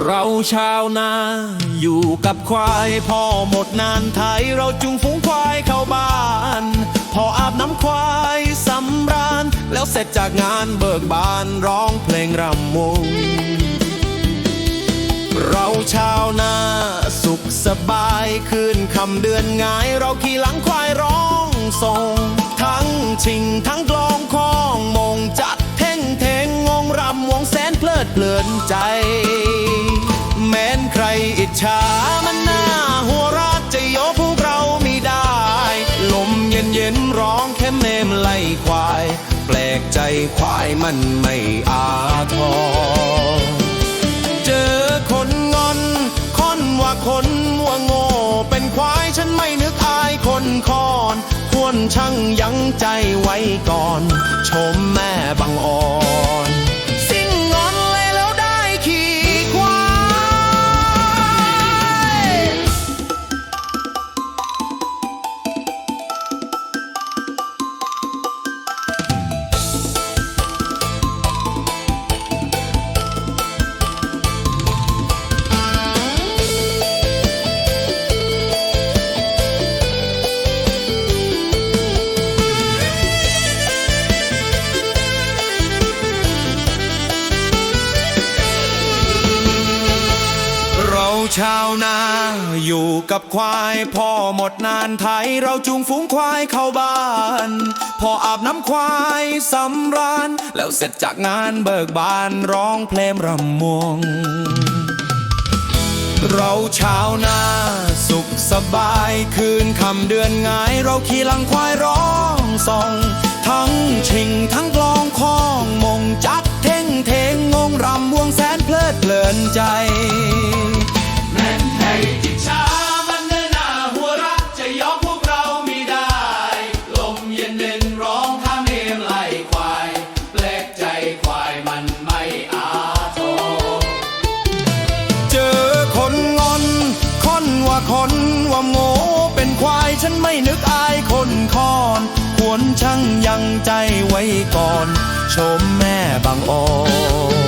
เราชาวนาอยู่กับควายพ่อหมดนานไทยเราจุงฝูงควายเข้าบ้าน พออาบน้ำควายสำราญ แล้วเสร็จจากงานเบิกบานร้องเพลงรำวง เราชาวนาสุขสบายคืนคำเดือนงาย เราขี่หลังควายร้องส่ง ทั้งชิงทั้งกล แสนเพลิดเพลินใจ แม้นใครอิจฉามันหน้าหัวรัดจะโยกพวกเราไม่ได้ ลมเย็นเย็นร้องแค่เมมไล่ควาย แปลกใจควายมันไม่อาทรเจอคนงอนค่อนว่าคนว่าโง่เป็นควายฉันไม่นึกอายคนคอนควรช่างยั้งใจไว้ก่อน ชมแม่บังอ่อน ชาวนาอยู่กับควายพ่อหมดนานไทย เราจูงฝูงควายเข้าบ้านพ่ออาบน้ำควายสำราญแล้วเสร็จจากงานเบิกบานร้องเพลงรำวง เราชาวนาสุขสบายคืนคำเดือนงาย เราขี่หลังควายร้องส่อง ทั้งชิงทั้งกลองคองมงจัดเท่งเทงงงรำวงแสนเพลิดเพลินใจ ฉันไม่นึกอายคนคอนควรช่างยังใจไว้ก่อน ชมแม่บางอ่อน